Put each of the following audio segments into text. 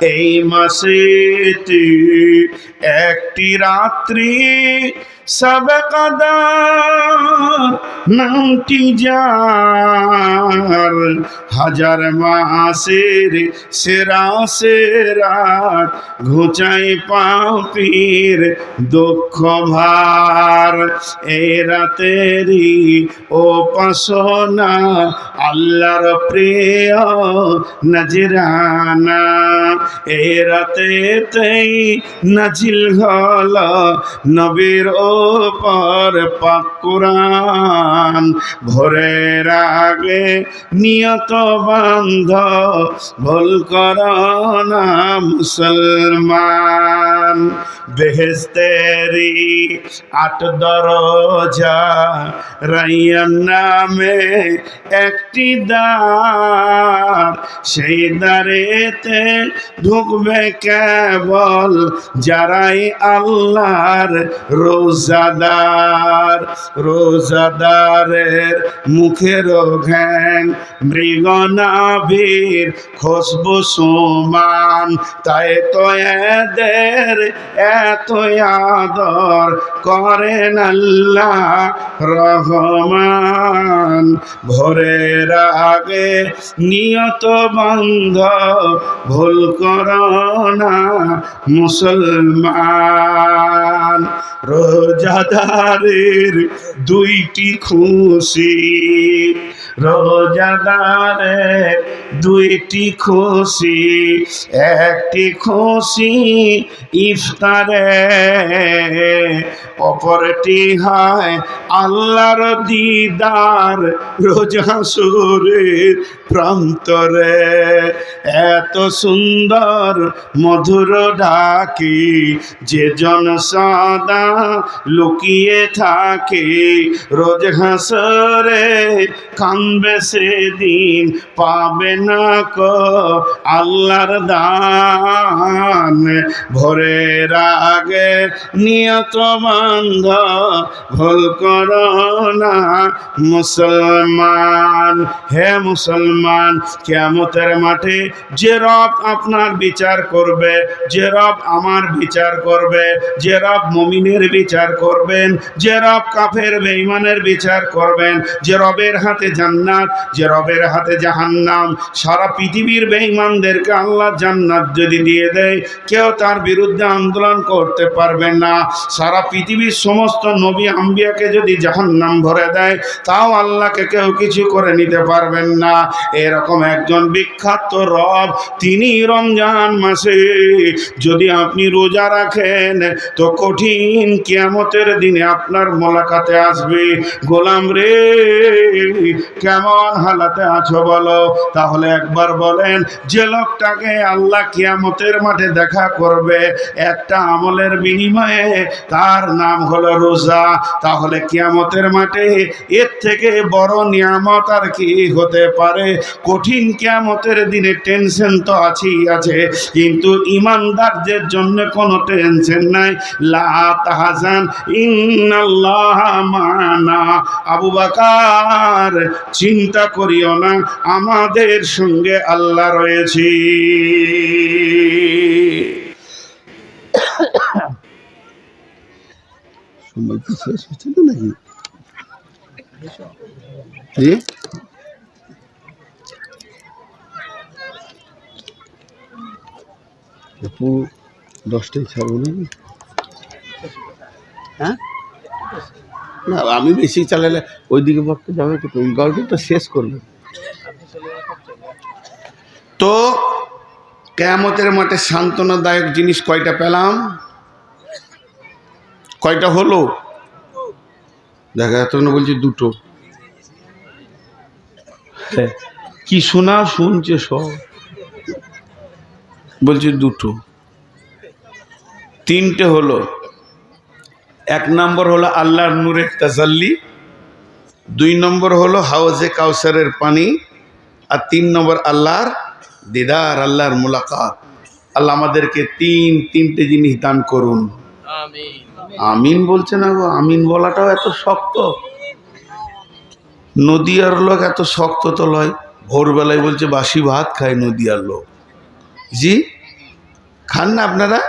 এই মাসেতে একটি রাত্রি নামটি যার। হাজার মাসের সেরা সেরা ঘুচাই পাপির দুঃখ ভার। এ রাতেরই ও পাশনা আল্লাহর প্রিয় নজরানা। এ রাতেতেই নাজিল হল নবীর ওপর পাক কোরআন। ভোরের আগে নিয়ত বান্ধ, ভুল কর না মুসলমান। বেহেস্তেরি আট দরজা রাইয়ান নামে একটি দ্বার। সেই দ্বারেতে ঢুকবে কেবল যারাই আল্লাহর রোজাদার, রোজাদারের মুখের ঘ্যান মৃগনাভীর খুশবু সুমান। তাই তো এদের এত আদর করেন আল্লাহ রহমান। ভোরের আগে নিয়ত বন্ধ, ভুল করো না মুসলমান। রোজাদারের দুইটি খুশি। রোজাদারের দুইটি খুশি। একটি খুশি ইফতারে, অপরটি হয় আল্লাহর দিদার রোজা সুরের প্রান্তরে। এত সুন্দর মধুর ডাকি, যে জন সদা লুকিয়ে থাকে, রোজ হাসরে কানবে সেদিন, পাবে না ক আল্লাহর দান। ভোরের আগে নিয়ত বান্ধ, ভুল করো না মুসলমান। হে মুসলমান কেমতের মাঠে যে রব আপনার বিচার করবে, যে রব আমার বিচার করবে, যে রব মমিনের বিচার করবেন, যে রব কাফের বেঈমানের বিচার করবেন, যে রবের হাতে জান্নাত, যে রবের হাতে জাহান্নাম। সারা পৃথিবীর বেঈমানদেরকে আল্লাহ জান্নাত যদি দিয়ে দেয়, কেউ তার বিরুদ্ধে আন্দোলন করতে পারবে না। সারা পৃথিবীর সমস্ত নবী আম্বিয়াকে যদি জাহান্নাম ভরে দেয়, তাও আল্লাহকে কেউ কিছু করে নিতে পারবেন না। এরকম একজন বিখ্যাত রব তিনি রমজান মাসে যদি আপনি রোজা রাখেন, তো কঠিন কিয়ামতের দিনে আপনার মোলাকাতে আসবে, গোলাম রে, কেমন হালাতে আছো বলো? তাহলে একবার বলেন, যে লোকটাকে আল্লাহ কিয়ামতের মাঠে দেখা করবে, একটা আমলের বিনিময়ে তার নাম হলো রোজা। তাহলে কিয়ামতের মাঠে এর থেকে বড় নিয়ামত আর কি হতে পারে? কঠিন কিয়ামতের দিনে টেনশন তো আছেই আছে কিন্তু ইমানদারদের জন্য কোনো টেনশন নাই। লা তাহাজান, ইন্নাল্লাহ মানা। আবু বাকার, চিন্তা করিও না, আমাদের সঙ্গে আল্লাহ রয়েছে। সময় কি শেষ হচ্ছে নাকি? আপু দশটায় ছাড়বো নাকি হ্যাঁ? না আমি বেশি চালালে ওইদিকে পক্ষে যাবে তো ওই গল্পটা শেষ করবে তো কেয়ামতের মাঠে সান্ত্বনাদায়ক জিনিস কয়টা পেলাম? কয়টা হলো? দেখা যাচ্ছে না বলছি দুটো। হ্যাঁ, কি শোনা শুনছে সব। বলছে দুটো। তিনটে হলো, এক নম্বর হলো আল্লাহর নূরের তাজাল্লি, দুই নম্বর হলো হাউজে কাউসারের পানি, আর তিন নম্বর আল্লাহর দিদার, আল্লাহর মুলাকাত। আল্লাহ আমাদেরকে তিন, তিনটে জিনিস দান করুন। আমিন বলছে না গো, আমিন বলাটাও এত শক্ত। নদিয়ার লোক এত শক্ত তো লয়, ভোরবেলায় বলছে বাসি ভাত খায় নদিয়ার লোক। জি? খান না আপনারা?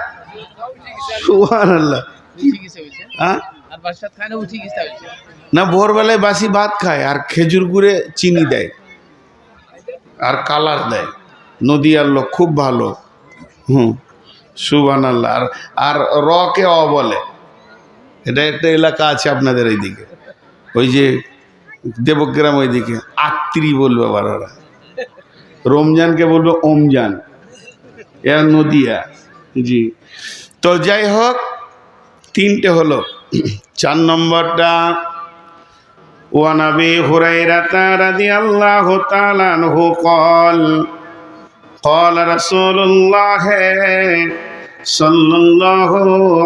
সুহান আল্লাহ হ্যাঁ? না ভোরবেলায় বাসি ভাত খায় আর খেজুর গুড়ে চিনি দেয়। আর কালার দেয়। নদীয়ার লোক খুব ভালো। হুম সুবান আল্লাহ আর আর রকে অ বলে। এটা একটা এলাকা আছে আপনাদের এইদিকে। ওই যে দেবগ্রাম ওইদিকে। আত্রি বলবে আবার ওরা। রমজানকে বলবে ওমজান। এ নদিয়া জি তো যাই হোক তিনটে হলো চার নম্বরটা وعن ابي هريره رضي الله تعالى عنه قال قال رسول الله صلى الله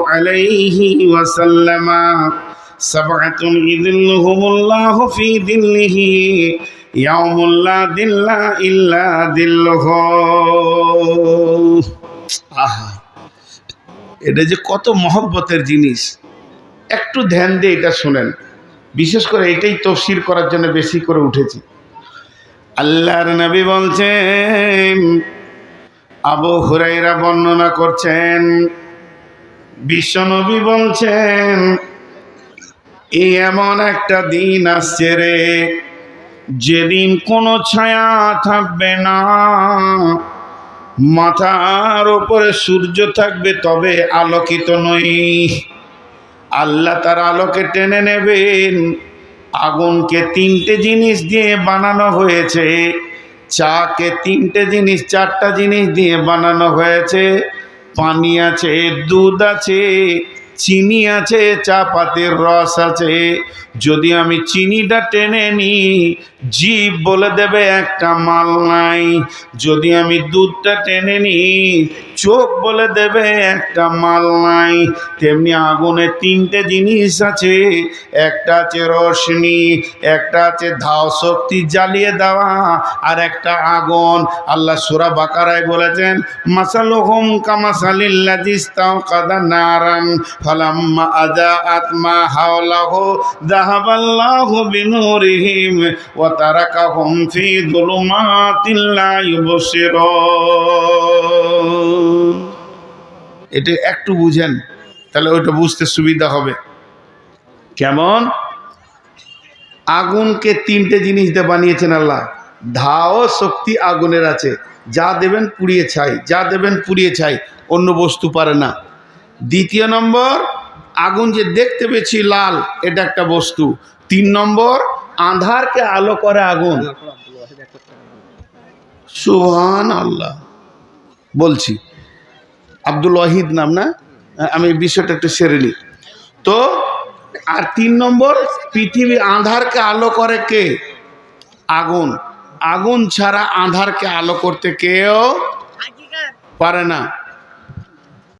عليه وسلم سبعة يذلهم الله في ظله ইয়ামুল্লা দিল্লা ইল্লা দিল্লহ। আহা, এটা যে কত মহব্বতের জিনিস। একটু ধ্যান দিয়ে এটা শোনেন। বিশেষ করে এটাই তফসির করার জন্য বেশি করে উঠেছি। আল্লাহর নবী বলছেন, আবু হুরাইরা বর্ণনা করছেন বিশ্বনবী বলছেন এই এমন একটা দিন আসছে রে যেদিন কোনো ছায়া থাকবে না, মাথার ওপরে সূর্য থাকবে, তবে আলোকিত নই। আল্লাহ তার আলোকে টেনে নেবেন। আগুনকে তিনটে জিনিস দিয়ে বানানো হয়েছে। চাকে তিনটে জিনিস, চারটা জিনিস দিয়ে বানানো হয়েছে। পানি আছে, দুধ আছে চিনি আছে চা পাতির রস আছে। যদি আমি চিনিটা টেনে নিই, জীব বলে দেবে একটা মাল নাই। যদি আমি দুধটা টেনে নিই চোখ বলে দেবে, একটা মাল নাই। তেমনি আগুনে তিনটে জিনিস আছে। একটা আছে রশনি, একটা আছে ধাও শক্তি জ্বালিয়ে দেওয়া, আর একটা আগুন। আল্লাহ সুরা বাকারায় বলেছেন, মাসালুহুম কামাসালিল্লাজিস্তাও কাদা নারান, ফালাম্মা আজা আত্মা হাওলাহু, যাহাবাল্লাহু বিনুরিহিম, ওয়া তারাকাহুম ফি যুলুমাতিল লা ইউবসিরুন এটা একটু বুঝেন, তাহলে ওইটা বুঝতে সুবিধা হবে। কেমন? আগুনকে তিনটে জিনিস দিয়ে বানিয়েছেন আল্লাহ। ধাও শক্তি আগুনের আছে। যা দেবেন পুড়িয়ে ছাই, যা দেবেন পুড়িয়ে ছাই, অন্য বস্তু পারে না। দ্বিতীয় নম্বর, আগুন যে দেখতে পেয়েছি লাল, এটা একটা বস্তু। তিন নম্বর আধারকে আলো করে আগুন। সুহান আল্লাহ বলছি আব্দুল ওয়াহিদ নাম না? আমি বিষয়টা একটু সেরে নিই। তো আর তিন নম্বর পৃথিবী আধারকে আলো করে কে? আগুন। আগুন ছাড়া আধারকে আলো করতে কেউ পারে না।